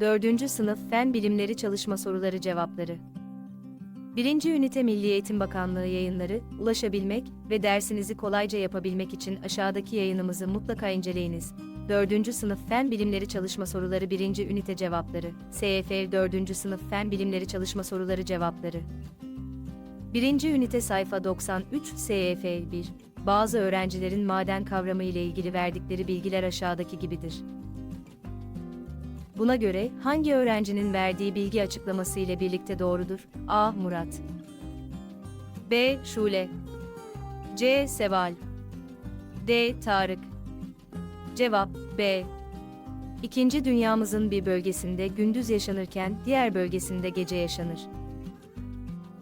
4. Sınıf Fen Bilimleri Çalışma Soruları Cevapları 1. Ünite Milli Eğitim Bakanlığı yayınları, ulaşabilmek ve dersinizi kolayca yapabilmek için aşağıdaki yayınımızı mutlaka inceleyiniz. 4. Sınıf Fen Bilimleri Çalışma Soruları 1. Ünite Cevapları SYF 4. Sınıf Fen Bilimleri Çalışma Soruları Cevapları 1. Ünite sayfa 93 SYF 1 Bazı öğrencilerin maden kavramı ile ilgili verdikleri bilgiler aşağıdaki gibidir. Buna göre hangi öğrencinin verdiği bilgi açıklaması ile birlikte doğrudur? A. Murat B. Şule C. Seval D. Tarık Cevap B. İkinci dünyamızın bir bölgesinde gündüz yaşanırken diğer bölgesinde gece yaşanır.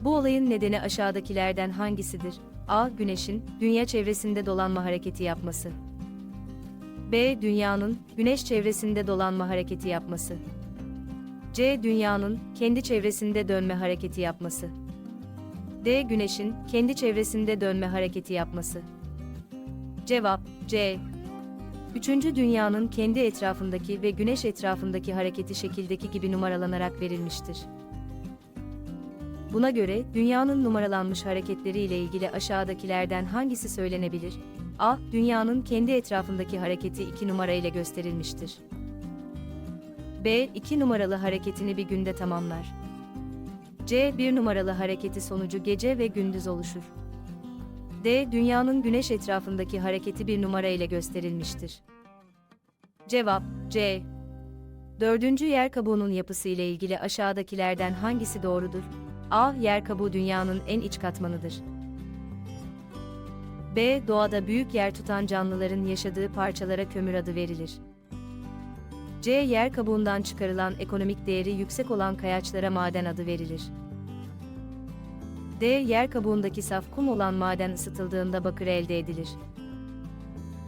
Bu olayın nedeni aşağıdakilerden hangisidir? A. Güneşin dünya çevresinde dolanma hareketi yapması. B. Dünyanın güneş çevresinde dolanma hareketi yapması. C. Dünyanın kendi çevresinde dönme hareketi yapması. D. Güneşin kendi çevresinde dönme hareketi yapması. Cevap C. Üçüncü dünyanın kendi etrafındaki ve güneş etrafındaki hareketi şekildeki gibi numaralanarak verilmiştir. Buna göre dünyanın numaralanmış hareketleri ile ilgili aşağıdakilerden hangisi söylenebilir? A. Dünyanın kendi etrafındaki hareketi 2 numara ile gösterilmiştir. B. 2 numaralı hareketini bir günde tamamlar. C. 1 numaralı hareketi sonucu gece ve gündüz oluşur. D. Dünyanın güneş etrafındaki hareketi bir numara ile gösterilmiştir. Cevap C. Dördüncü yer kabuğunun yapısı ile ilgili aşağıdakilerden hangisi doğrudur? A. Yer kabuğu dünyanın en iç katmanıdır. B. Doğada büyük yer tutan canlıların yaşadığı parçalara kömür adı verilir. C. Yer kabuğundan çıkarılan ekonomik değeri yüksek olan kayaçlara maden adı verilir. D. Yer kabuğundaki saf kum olan maden ısıtıldığında bakır elde edilir.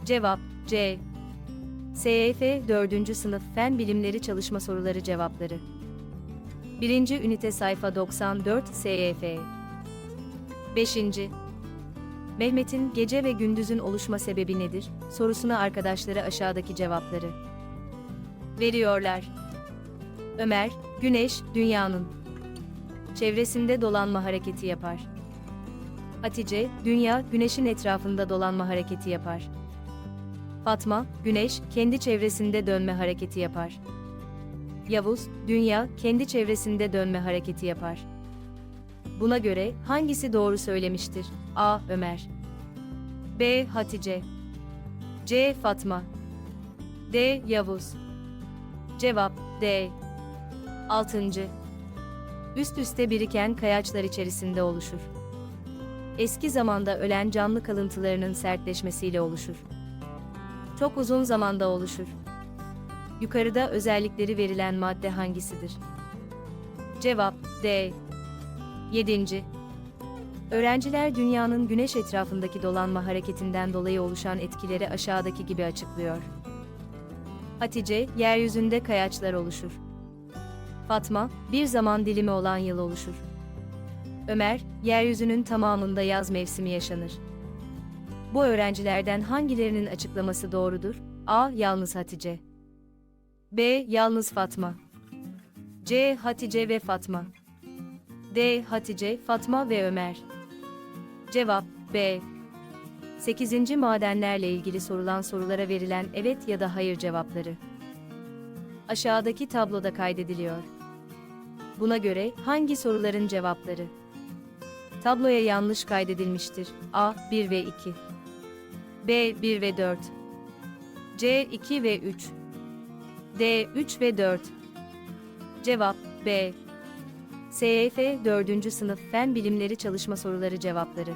Cevap C. SYF 4. Sınıf Fen Bilimleri Çalışma Soruları Cevapları 1. Ünite Sayfa 94 SYF 5. Mehmet'in gece ve gündüzün oluşma sebebi nedir? Sorusuna arkadaşları aşağıdaki cevapları veriyorlar. Ömer, Güneş, dünyanın çevresinde dolanma hareketi yapar. Hatice, dünya, güneşin etrafında dolanma hareketi yapar. Fatma, güneş, kendi çevresinde dönme hareketi yapar. Yavuz, dünya, kendi çevresinde dönme hareketi yapar. Buna göre hangisi doğru söylemiştir? A. Ömer B. Hatice C. Fatma D. Yavuz Cevap D. 6. Üst üste biriken kayaçlar içerisinde oluşur. Eski zamanda ölen canlı kalıntılarının sertleşmesiyle oluşur. Çok uzun zamanda oluşur. Yukarıda özellikleri verilen madde hangisidir? Cevap D. 7. Öğrenciler dünyanın güneş etrafındaki dolanma hareketinden dolayı oluşan etkileri aşağıdaki gibi açıklıyor. Hatice, yeryüzünde kayaçlar oluşur. Fatma, bir zaman dilimi olan yıl oluşur. Ömer, yeryüzünün tamamında yaz mevsimi yaşanır. Bu öğrencilerden hangilerinin açıklaması doğrudur? A. Yalnız Hatice. B. Yalnız Fatma. C. Hatice ve Fatma. D. Hatice, Fatma ve Ömer. Cevap B. 8. Madenlerle ilgili sorulan sorulara verilen evet ya da hayır cevapları. Aşağıdaki tabloda kaydediliyor. Buna göre hangi soruların cevapları? Tabloya yanlış kaydedilmiştir. A. 1 ve 2 B. 1 ve 4 C. 2 ve 3 D. 3 ve 4 Cevap B. SYF 4. Sınıf Fen Bilimleri Çalışma Soruları Cevapları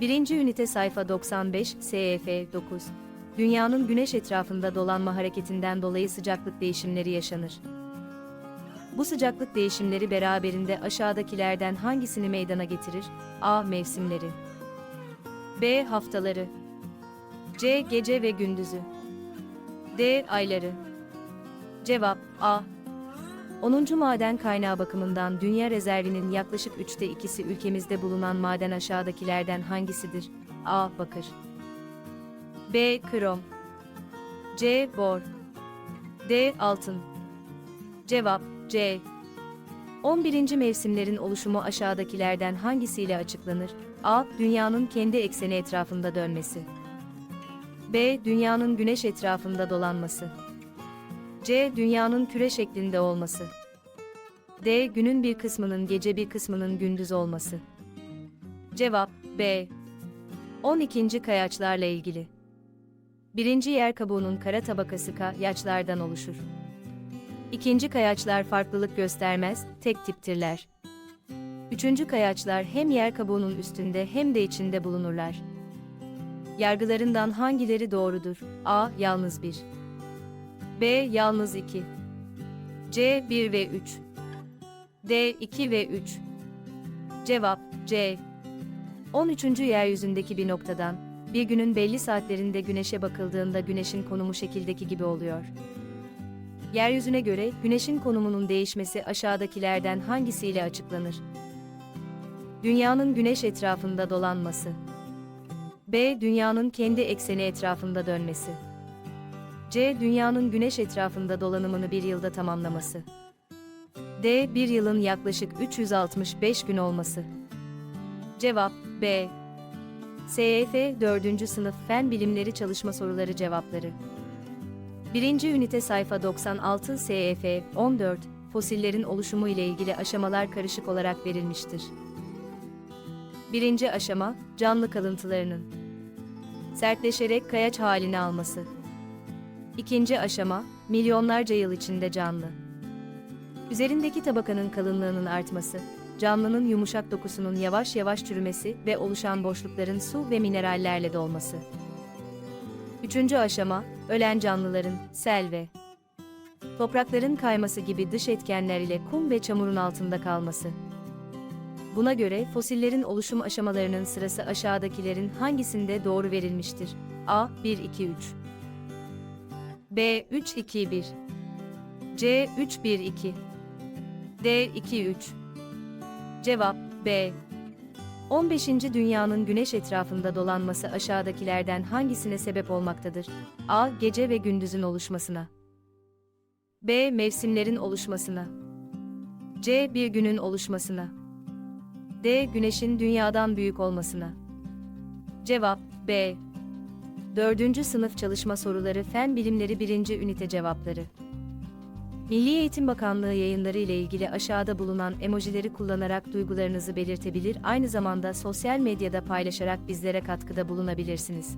1. Ünite Sayfa 95 SYF 9 Dünyanın güneş etrafında dolanma hareketinden dolayı sıcaklık değişimleri yaşanır. Bu sıcaklık değişimleri beraberinde aşağıdakilerden hangisini meydana getirir? A. Mevsimleri B. Haftaları C. Gece ve gündüzü D. Ayları Cevap A. 10. maden kaynağı bakımından dünya rezervinin yaklaşık üçte ikisi ülkemizde bulunan maden aşağıdakilerden hangisidir? A. Bakır B. Krom C. Bor D. Altın Cevap C. 11. mevsimlerin oluşumu aşağıdakilerden hangisiyle açıklanır? A. Dünyanın kendi ekseni etrafında dönmesi. B. Dünyanın güneş etrafında dolanması. C. Dünyanın küre şeklinde olması. D. Günün bir kısmının gece bir kısmının gündüz olması. Cevap B. 12. kayaçlarla ilgili. Birinci yer kabuğunun kara tabakası kayaçlardan oluşur. İkinci kayaçlar farklılık göstermez, tek tiptirler. Üçüncü kayaçlar hem yer kabuğunun üstünde hem de içinde bulunurlar. Yargılarından hangileri doğrudur? A. Yalnız 1 B. Yalnız 2 C. 1 ve 3 D. 2 ve 3 Cevap C. 13. yeryüzündeki bir noktadan, bir günün belli saatlerinde güneşe bakıldığında güneşin konumu şekildeki gibi oluyor. Yeryüzüne göre güneşin konumunun değişmesi aşağıdakilerden hangisiyle açıklanır? Dünyanın güneş etrafında dolanması. B. Dünyanın kendi ekseni etrafında dönmesi. C. Dünyanın güneş etrafında dolanımını bir yılda tamamlaması. D. Bir yılın yaklaşık 365 gün olması. Cevap B. SEF 4. Sınıf Fen Bilimleri Çalışma Soruları Cevapları 1. Ünite sayfa 96 SEF 14 Fosillerin oluşumu ile ilgili aşamalar karışık olarak verilmiştir. Birinci aşama, canlı kalıntılarının sertleşerek kayaç halini alması. İkinci aşama, milyonlarca yıl içinde canlı. Üzerindeki tabakanın kalınlığının artması, canlının yumuşak dokusunun yavaş yavaş çürümesi ve oluşan boşlukların su ve minerallerle dolması. Üçüncü aşama, ölen canlıların, sel ve toprakların kayması gibi dış etkenler ile kum ve çamurun altında kalması. Buna göre fosillerin oluşum aşamalarının sırası aşağıdakilerin hangisinde doğru verilmiştir? A. 1 2 3 B. 3 2 1 C. 3 1 2 D. 2 3 Cevap B. 15. Dünyanın güneş etrafında dolanması aşağıdakilerden hangisine sebep olmaktadır? A. Gece ve gündüzün oluşmasına. B. Mevsimlerin oluşmasına. C. Bir günün oluşmasına. D. Güneşin dünyadan büyük olmasına. Cevap B. 4. Sınıf Çalışma Soruları Fen Bilimleri 1. Ünite Cevapları Milli Eğitim Bakanlığı yayınları ile ilgili aşağıda bulunan emojileri kullanarak duygularınızı belirtebilir, aynı zamanda sosyal medyada paylaşarak bizlere katkıda bulunabilirsiniz.